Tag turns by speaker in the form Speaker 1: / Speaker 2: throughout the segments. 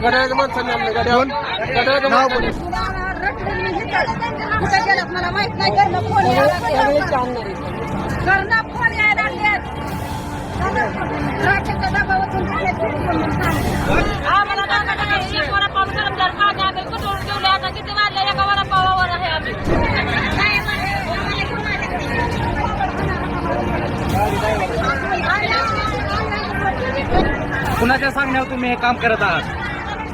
Speaker 1: गड्याच्या माणसाने आणलं
Speaker 2: मला माहीत नाही घरनं फोन घरनं फोन यायला
Speaker 3: आम्हाला वडापाव जर आम्ही कुठून ठेवले आता किती वाजले एका वडापावावर आहे आम्ही
Speaker 4: कुणाच्या सांगण्यावर तुम्ही हे काम करत आहात?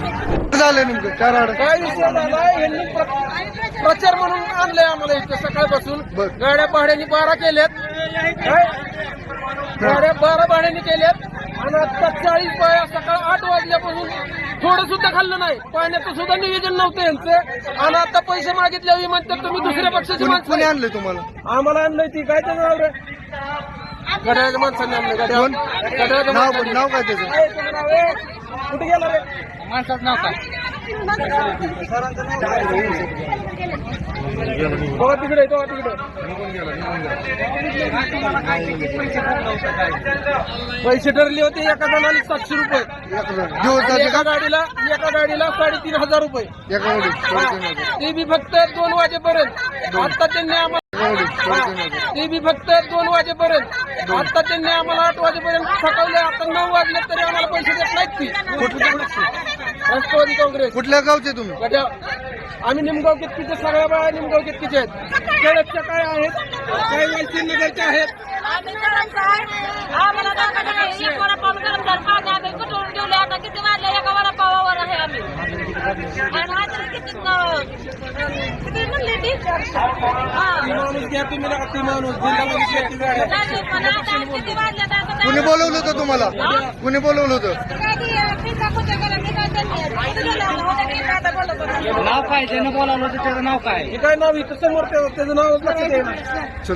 Speaker 5: झालं नेमकं? चार आड
Speaker 1: काय विषय झाला यांनी प्र- प्रचार म्हणून आणलंय आम्हाला इथं सकाळपासून.
Speaker 5: बर.
Speaker 1: गाड्या भाड्याने बारा केल्यात. काय? गाड्या बारा भाड्याने केल्यात. आणि आता चाळीस बाया सकाळ आठ वाजल्यापासून थोडं सुद्धा खाल्लं नाही. पाण्याचं सुद्धा नियोजन नव्हतं यांचं. आणि आता पैसे मागितल्यावर म्हणतात तुम्ही दुसऱ्या पक्षाची
Speaker 5: कोणी
Speaker 1: माणसं आहे.
Speaker 5: आणलं तुम्हाला?
Speaker 1: आम्हाला आणलंय ती. काय त्याचं नाव रे? गड्याच्या माणसाने आणलं गड्या
Speaker 5: कोण?
Speaker 1: गड्याच्या
Speaker 5: नाव काय त्याचं?
Speaker 1: काय? कुठे गेला रे?
Speaker 4: माणसाच
Speaker 1: नव्हता तिकडे तो तिकडे. पैसे ठरले होते एका जणाला सातशे रुपये.
Speaker 5: एका
Speaker 1: गाडीला एका गाडीला साडेतीन हजार रुपये. ते बी फक्त दोन वाजेपर्यंत. आता त्यांनी आम्हाला ते बी फक्त दोन वाजेपर्यंत. आता त्यांनी आम्हाला आठ वाजेपर्यंत थकवले आता नऊ वाजले तरी आम्हाला पैसे देत नाहीत ती. राष्ट्रवादी काँग्रेस.
Speaker 5: कुठल्या गावचे तुम्ही?
Speaker 1: आम्ही निमगाव कितकीचे? सगळ्या बाया निमगाव कितकीचे आहेत? केळदच्या काय आहेत? काही वालचीन नगरच्या आहेत?
Speaker 3: ती
Speaker 1: माणूस घ्या तुम्ही नका ती माणूस. जिल्हा
Speaker 5: कुणी बोलवलं होतं तुम्हाला? कुणी बोलवलं होतं?
Speaker 4: नाव काय? ज्यानं बोलावलं होतं त्याचं नाव काय?
Speaker 1: हे काय नाव? इथं समोर ते- त्याचं नाव लक्षात येईल
Speaker 5: चल.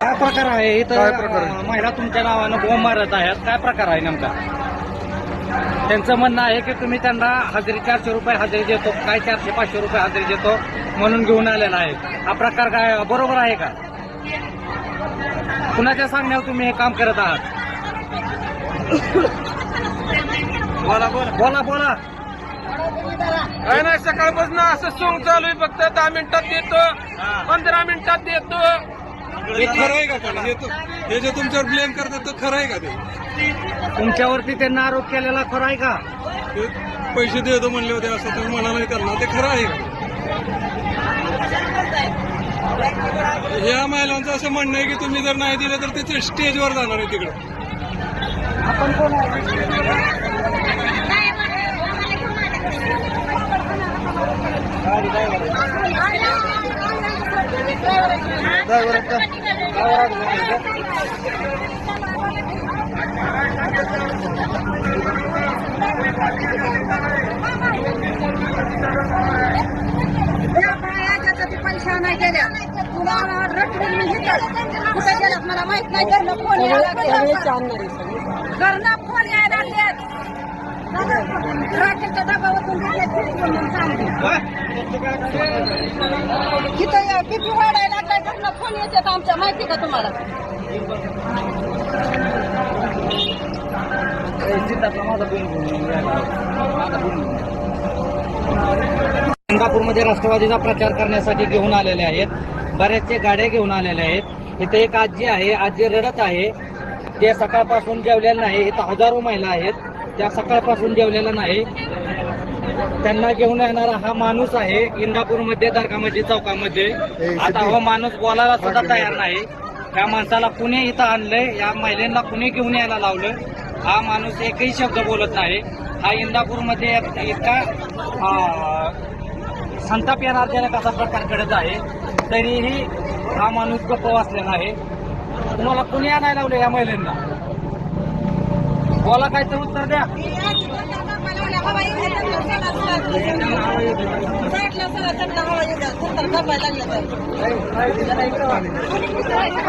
Speaker 4: काय प्रकार आहे? इथं
Speaker 5: काय प्रकार आहे?
Speaker 4: अं, महिला तुमच्या नावानं बोंब मारत आहेत. काय प्रकार आहे नेमका? त्यांचं म्हणणं आहे की तुम्ही त्यांना हजेरी चारशे रुपये हजेरी देतो. काय चारशे पाचशे रुपये हजेरी देतो म्हणून घेऊन आलेला आहे. हा प्रकार काय बरोबर आहे का? कुणाच्या सांगण्यावर तुम्ही हे काम करत आहात? बोला बोला. बोला बोला.
Speaker 1: काय नाही सकाळपासून असं सोंग चालू आहे फक्त दहा मिनिटात देतो पंधरा मिनिटात देतो.
Speaker 6: हे खरं आहे का पण हे तु- हे जे तुमच्यावर ब्लेम करतात ते खरं आहे का ते?
Speaker 4: तुमच्यावरती त्यांना आरोप केलेला खरा आहे का?
Speaker 6: ते पैसे देतो म्हणले होते असं तुम्ही म्हणाला त्यांना ते खरं आहे. का ह्या महिलांचं असं म्हणणं आहे की तुम्ही जर नाही दिलं तर ते स्टेजवर जाणार आहे तिकडे.
Speaker 5: ड्रायव्हर आहेत? का
Speaker 2: नाही गेल्या तुला रटून कुठे गेल्यात मला माहीत नाही घरनं फोन यायला घरनं फोन यायला लागलेत राखेच्या डब्यावरून झाले इथं बीपी वाढायला लागलाय घरनं फोन येतात आमच्या माहिती का तुम्हाला?
Speaker 4: सिंगापूरमध्ये राष्ट्रवादीचा प्रचार करण्यासाठी घेऊन आलेले आहेत. बऱ्याचशा गाड्या घेऊन आलेल्या आहेत. इथे एक आजी आहे आजी रडत आहे. ते सकाळपासून जेवलेलं नाही इथं हजारो महिला आहेत. त्या सकाळपासून जेवलेल्या नाही. त्यांना घेऊन येणारा हा माणूस आहे इंदापूरमध्ये दर्गामध्ये चौकामध्ये. आता हा माणूस बोलायला सुद्धा तयार नाही. त्या माणसाला कुणी इथं आणलंय या महिलांना कुणी घेऊन यायला लावलं? हा माणूस एकही शब्द बोलत नाही. हा इंदापूरमध्ये इतका संताप येणारजनक असा प्रकार घडत आहे. तरीही हा माणूस गप्प वाचलेला आहे. तुम्हाला कुणी आणायला लावलं या महिलांना? बोला काय तर उत्तर द्या.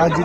Speaker 5: आजी